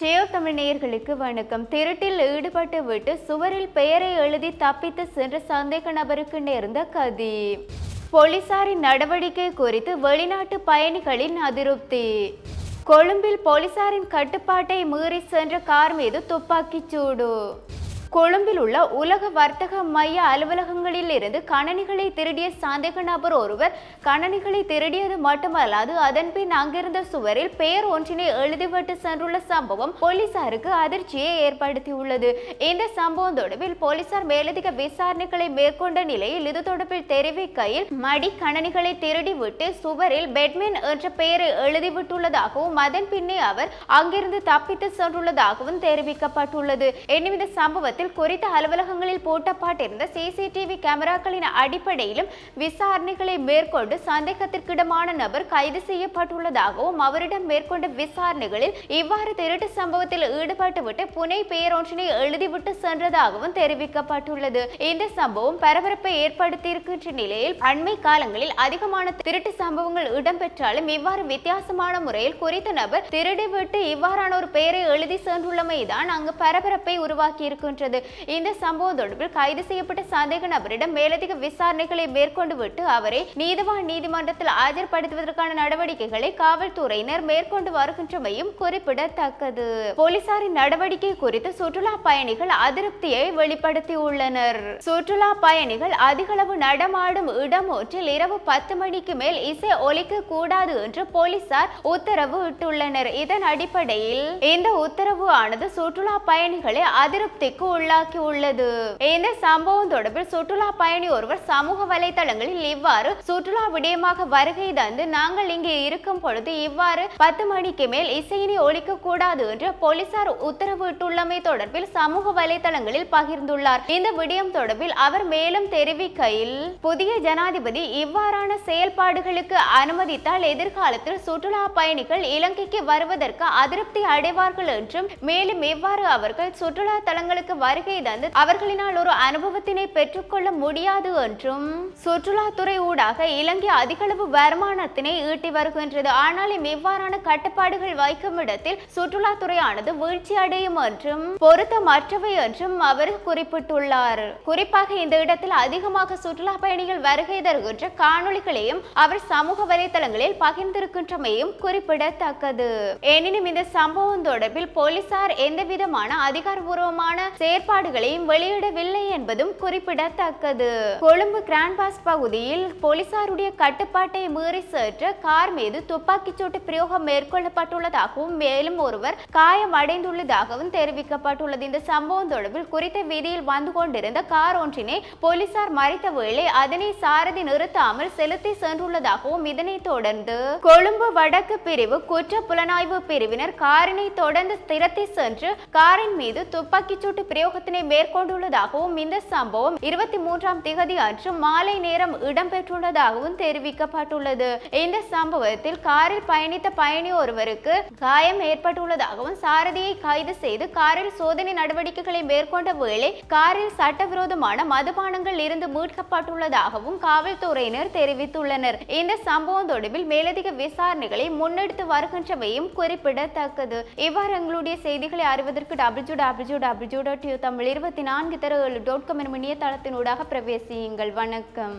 Dave Tamil நேயர்களுக்கு வணக்கம். திருட்டில் ஈடுபட்டு விட்டு சுவரில் பெயரை எழுதி தப்பித்து சென்ற சந்தேக நபருக்கு நேர்ந்த கதி. போலீசாரின் நடவடிக்கை குறித்து வெளிநாட்டு பயணிகளின் அதிருப்தி. கொழும்பில் போலீசாரின் கட்டுப்பாட்டை மீறி சென்ற கார் மீது துப்பாக்கிச் சூடு. கொழும்பில் உள்ள உலக வர்த்தக மைய அலுவலகங்களில் இருந்து கணனிகளை திருடிய சந்தேக நபர் ஒருவர் கணனிகளை திருடியது மட்டுமல்லாது அதன் பின் அங்கிருந்த சுவரில் பெயர் ஒன்றினை எழுதிவிட்டு சென்றுள்ள சம்பவம் போலீசாருக்கு அதிர்ச்சியை ஏற்படுத்தியுள்ளது. இந்த சம்பவம் தொடர்பில் போலீசார் மேலதிக விசாரணைகளை மேற்கொண்ட நிலையில் இது தொடர்பில் தெரிவிக்கையில் மடி கணனிகளை திருடிவிட்டு சுவரில் பெட்மேன் என்ற பெயரை எழுதிவிட்டுள்ளதாகவும் அதன் பின்னே அவர் அங்கிருந்து தப்பித்து சென்றுள்ளதாகவும் தெரிவிக்கப்பட்டுள்ளது. எனினும் இந்த சம்பவத்தில் குறித்த அலுவலகங்களில் போட்டப்பட்டிருந்த சிசிடிவி கேமராக்களின் அடிப்படையிலும் விசாரணைகளை மேற்கொண்டு சந்தேகத்திற்கிடமான நபர் கைது செய்யப்பட்டுள்ளதாகவும் அவரிடம் மேற்கொண்ட விசாரணைகளில் இவ்வாறு திருட்டு சம்பவத்தில் ஈடுபட்டுவிட்டு புனை பெயரொன்றினை எழுதிவிட்டு சென்றதாகவும் தெரிவிக்கப்பட்டுள்ளது. இந்த சம்பவம் பரபரப்பை ஏற்படுத்தியிருக்கின்ற நிலையில் அண்மை காலங்களில் அதிகமான திருட்டு சம்பவங்கள் இடம்பெற்றாலும் இவ்வாறு வித்தியாசமான முறையில் குறித்த நபர் திருடிவிட்டு இவ்வாறான ஒரு பெயரை எழுதி சென்றுள்ளமைதான் அங்கு பரபரப்பை உருவாக்கி இருக்கின்றது இந்த சம்பவம் தொடர்பில் கைது செய்யப்பட்ட சந்தேக நபரிடம் மேலதிக விசாரணைகளை மேற்கொண்டு விட்டு அவரை நீதிவான் நீதிமன்றத்தில் ஆஜர்படுத்துவதற்கான நடவடிக்கைகளை காவல்துறையினர் மேற்கொண்டு வருகின்றமையும் குறிப்பிடத்தக்கது. போலீசாரின் நடவடிக்கை குறித்து சுற்றுலா பயணிகள் அதிருப்தியை வெளிப்படுத்தியுள்ளனர். சுற்றுலா பயணிகள் அதிகளவு நடமாடும் இடம் ஒன்றில் இரவு பத்து மணிக்கு மேல் இசை ஒலிக்க கூடாது என்று போலீசார் உத்தரவு இட்டுள்ளனர். இதன் அடிப்படையில் இந்த உத்தரவு ஆனது சுற்றுலா பயணிகளை அதிருப்திக்கு உள்ளாக்கி உள்ளது. இந்த சம்பவம் தொடர்பில் சுற்றுலா பயணி ஒருவர் சமூக வலைதளங்களில் இவ்வாறு சுற்றுலா விடயமாக வருகை தந்து நாங்கள் இங்கே இருக்கும் பொழுது இவ்வாறு பத்து மணிக்கு மேல் இசையினை ஒழிக்க கூடாது என்று போலீசார் உத்தரவிட்டுள்ளமை தொடர்பில் சமூக வலைதளங்களில் பகிர்ந்துள்ளார். இந்த விடயம் தொடர்பில் அவர் மேலும் தெரிவிக்கையில் புதிய ஜனாதிபதி இவ்வாறான செயல்பாடுகளுக்கு அனுமதித்தால் எதிர்காலத்தில் சுற்றுலா பயணிகள் இலங்கைக்கு வருவதற்கு அதிருப்தி அடைவார்கள் என்றும் மேலும் இவ்வாறு அவர்கள் சுற்றுலா தலங்களுக்கு வருகை தந்து அவர்களினால் ஒரு அனுபவத்தினை பெற்றுக்கொள்ள முடியாது என்றும் சுற்றுலாத்துறை ஊடாக இலங்கை அதிகளவு வருமானத்தினை ஈட்டி வருகின்றது. ஆனாலும் இவ்வாறான கட்டுப்பாடுகள் வைக்கும் இடத்தில் சுற்றுலாத்துறையானது வீழ்ச்சி அடையும் என்றும் பொருத்தமற்றவை என்றும் அவர் குறிப்பிட்டுள்ளார். குறிப்பாக இந்த இடத்தில் அதிகமாக சுற்றுலா பயணிகள் வருகை தருகின்ற காணொளிகளையும் அவர் சமூக வலைதளங்களில் பகிர்ந்திருக்கின்றமையும் குறிப்பிடத்தக்கது. எனினும் இந்த சம்பவம் தொடர்பில் போலீசார் எந்தவிதமான அதிகாரபூர்வமான ஏற்பாடுகளையும் வெளியிடவில்லை என்பதும் குறிப்பிடத்தக்கது. கொழும்பு கிராண்ட்பாஸ் பகுதியில் போலீசாருடைய கட்டுப்பாட்டை மீறி சென்ற கார் மீது துப்பாக்கிச்சூட்டு பிரயோகம் மேற்கொள்ளப்பட்டுள்ளதாகவும் மேலும் ஒருவர் காயம் அடைந்துள்ளதாகவும் தெரிவிக்கப்பட்டுள்ளது. இந்த சம்பவம் தொடர்பில் குறித்த வீதியில் வந்து கொண்டிருந்த கார் ஒன்றினை போலீசார் மறைத்த வேளை அதனை சாரதி நிறுத்தாமல் செலுத்தி சென்றுள்ளதாகவும் இதனைத் தொடர்ந்து கொழும்பு வடக்கு பிரிவு குற்ற புலனாய்வு பிரிவினர் காரினை தொடர்ந்து திரத்தி சென்று காரின் மீது துப்பாக்கிச்சூட்டு சூட்டு பிரயோகத்தினை மேற்கொண்டுள்ளதாகவும் இந்த சம்பவம் இருபத்தி மூன்றாம் திகதி அன்று மாலை நேரம் இடம்பெற்றுள்ளதாகவும் தெரிவிக்கப்பட்டுள்ளது. இந்த சம்பவத்தில் காரில் பயணித்த பயணி ஒருவருக்கு காயம் ஏற்பட்டுள்ளதாகவும் சாரதியை கைது செய்து காரில் சோதனை நடவடிக்கைகளை மேற்கொண்ட வேளை காரில் சட்டவிரோதமான மதுபானங்கள் இருந்து மீட்கப்பட்டுள்ளதாகவும் காவல்துறையினர் தெரிவித்துள்ளனர். இந்த சம்பவம் தொடர்பில் மேலதிக விசாரணைகளை முன்னெடுத்து வருகின்றவையும் குறிப்பிடத்தக்கது. இவ்வாறு எங்களுடைய செய்திகளை அறிவதற்கு டபிள்யூ டபிள்யூ டபிள்யூ தமிழ் இருபத்தி நான்கு தர டாட் காம் எனும் இணையதளத்தினூடாக பிரவேசியுங்கள். வணக்கம்.